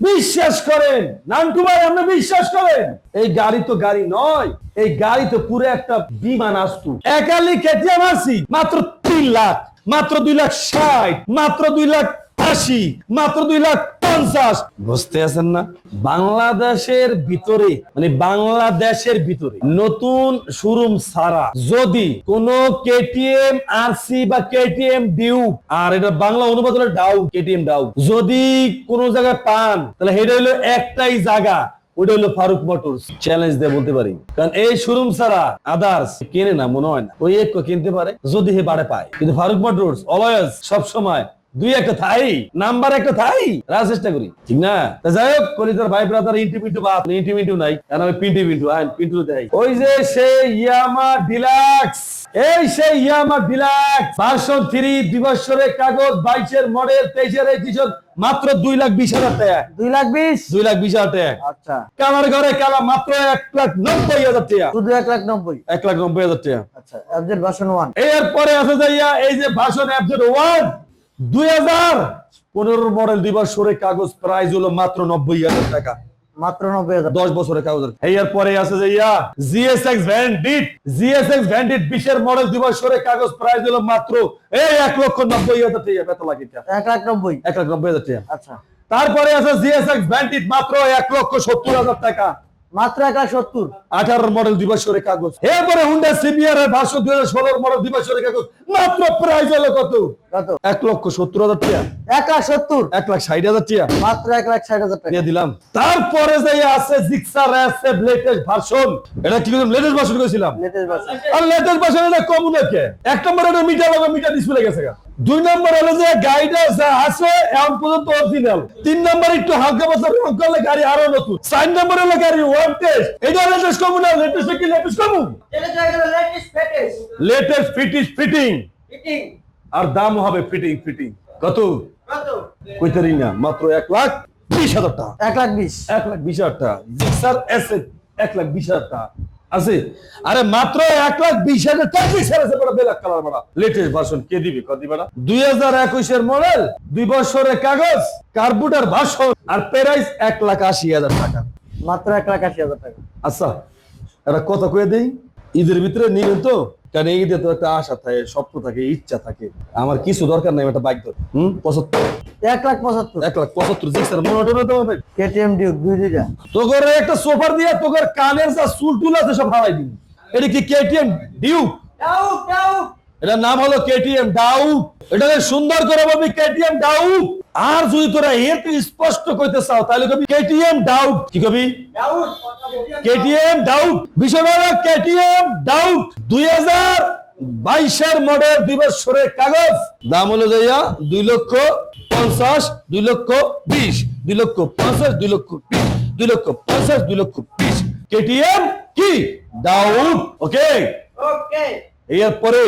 বিশ্বাস করেন। নানটু ভাই, আপনি বিশ্বাস করেন? এই গাড়ি তো গাড়ি নয়, এই গাড়ি তো পুরো একটা বিমান আসতু। একালি কেটিএম আসি মাত্র তিন লাখ, মাত্র দুই লাখ ষাট, মাত্র দুই লাখ আশি, মাত্র দুই লাখ পঞ্চাশ। বুঝতে আছেন না? বাংলাদেশের ভিতরে মানে বাংলাদেশের ভিতরে নতুন শোরুম ছাড়া যদি কোন কেটিএম আরসি বা কেটিএম ডিউ আর এটা বাংলা অনুবাদ হলো ডাউ কেটিএম ডাউ, যদি কোন জায়গায় পান, তাহলে হলো একটাই জায়গা ওটা হলো ফারুক মোটরস। চ্যালেঞ্জ দিয়ে বলতে পারি। কারণ এই শোরুম ছাড়া আদার্স কেনে না, মনে হয় না। ওই এক কিনতে পারে, যদি হে বাড়ে পায়। কিন্তু ফারুক মোটরস অলওয়েজ সব সময় দুই একটা থাই নাম্বার একটা থাই রাজ চেষ্টা করি। ঠিক না? তা যাই হোক কলি তোর ভাই ব্রাদার ইন্টু পিন্টু বাপ ইন্টু নাই কারণ আমি পিন্টু পিন্টু আইন পিন্টু দেয় ওই যে সেই ইয়ামা ডিলাক্স এই সেই ইয়ামা ডিলাক্স ভার্সন থ্রি দিবসরের কাগজ বাইশের মডেল তেইশের এই কিশোর মাত্র দুই লাখ বিশ হাজার টাকা। দুই লাখ বিশ? দুই লাখ বিশ হাজার টাকা। আচ্ছা। কামার ঘরে কালা মাত্র এক লাখ নব্বই হাজার টাকা। শুধু এক লাখ নব্বই? এক লাখ নব্বই হাজার টাকা। আচ্ছা অ্যাবজেট ভার্সন ওয়ান। এরপরে আছে যাইয়া এই যে ভাষণ অ্যাপজেট ওয়ান দুই হাজার। পনেরো মডেল কাগজ প্রাইস হলো মাত্র নব্বই হাজার টাকা। মাত্র নব্বই হাজার। দশ বছরের কাগজ এর পরে আছে যে ইয়া জিএসএক্স ভ্যান্ডিট জিএসএক্স ভ্যান্ডিট বিশের মডেল দিবসরের কাগজ প্রাইস হলো মাত্র এই এক লক্ষ নব্বই হাজার টাকা। লাগে এক লাখ নব্বই। এক লাখ নব্বই হাজার টাকা। আচ্ছা। তারপরে আছে জিএসএক্স ভ্যান্ডিট মাত্র এক লক্ষ সত্তর হাজার টাকা। মাত্র এক লাখ সত্তর। আঠারো মডেল দিবসরের কাগজ। এরপরে হুন্ডা সিবিআর এর ভাষ্য দুই হাজার ষোলো মডেল দিবসরের কাগজ। মাত্র প্রাইস হলো কত? কত? এক লক্ষ সত্তর হাজার টাকা। এক লাখ সত্তর এক লাখ ষাট হাজার টাকা। মাত্র এক লাখ ষাট হাজার টাকা। দিলাম। তারপরে যে আছে জিক্সার আছে লেটেস্ট ভার্সন এটা কি লেটেস্ট ভার্সন করেছিলাম লেটেস্ট ভার্সন আর লেটেস্ট ভার্সন এটা কম নাকি এক নম্বর এটা মিটার লাগা মিটার ডিসপ্লে গেছে। দুই নম্বর হলো যে গাড়িটা যা আছে এখন পর্যন্ত অরিজিনাল তিন নম্বর একটু হালকা বছর রং করলে গাড়ি আরও নতুন। চার নম্বর হলো গাড়ি ওয়ান টেস্ট এটা লেটেস্ট কম না লেটেস্ট কি লেটেস্ট কম লেটেস্ট ফিটিং ফিটিং আর দাম হবে ফিটিং ফিটিং কত? কইতারি না মাত্র এক লাখ বিশ হাজার টাকা। এক লাখ বিশ। এক লাখ বিশ হাজার টাকা। জিক্সার এসে এক লাখ বিশ হাজার টাকা। আছে? আরে মাত্র এক লাখ বিশ হাজার টাকা আছে বড় বেলাক কালার বড়। লেটেস্ট ভার্সন কে দিবে কত দিবে না? দুই হাজার একুশের মডেল দুই বছরের কাগজ কার্বুটার ভার্সন আর প্রাইস এক লাখ আশি হাজার টাকা। মাত্র এক লাখ আশি হাজার টাকা। আচ্ছা এটা কত দেই ঈদের ভিতরে নিবেন তো? কারণ ঈদে তো একটা আশা থাকে স্বপ্ন থাকে ইচ্ছা থাকে। আমার কিছু দরকার নাই একটা বাইক হুম? পঁচাত্তর। এক লাখ পঁচাত্তর। এক লাখ পঁচাত্তর জিক্সার হবে কেটিএম ডিউক দুই দুইটা তোকে একটা সোফার দিয়ে তোকে কানের যা চুল টুল আছে সব হারাই দিন এটা কি কেটিএম ডিউ এটার নাম হলো কেটিএম ডাউ এটাকে সুন্দর করে বলবি কেটিএম ডাউ আর যদি তোরা এর স্পষ্ট করতে চাও তাহলে কবি কেটিএম ডাউট কি কবি? কেটিএম ডাউট বিষয়টা হলো কেটিএম ডাউট দুই হাজার বাইশের মডেল দুই বছরের কাগজ। দাম হলো যাইয়া দুই লক্ষ পঞ্চাশ দুই লক্ষ বিশ। দুই লক্ষ পঞ্চাশ দুই লক্ষ বিশ। দুই লক্ষ পঞ্চাশ দুই লক্ষ বিশ। কেটিএম কি? ডাউট ওকে এরপরে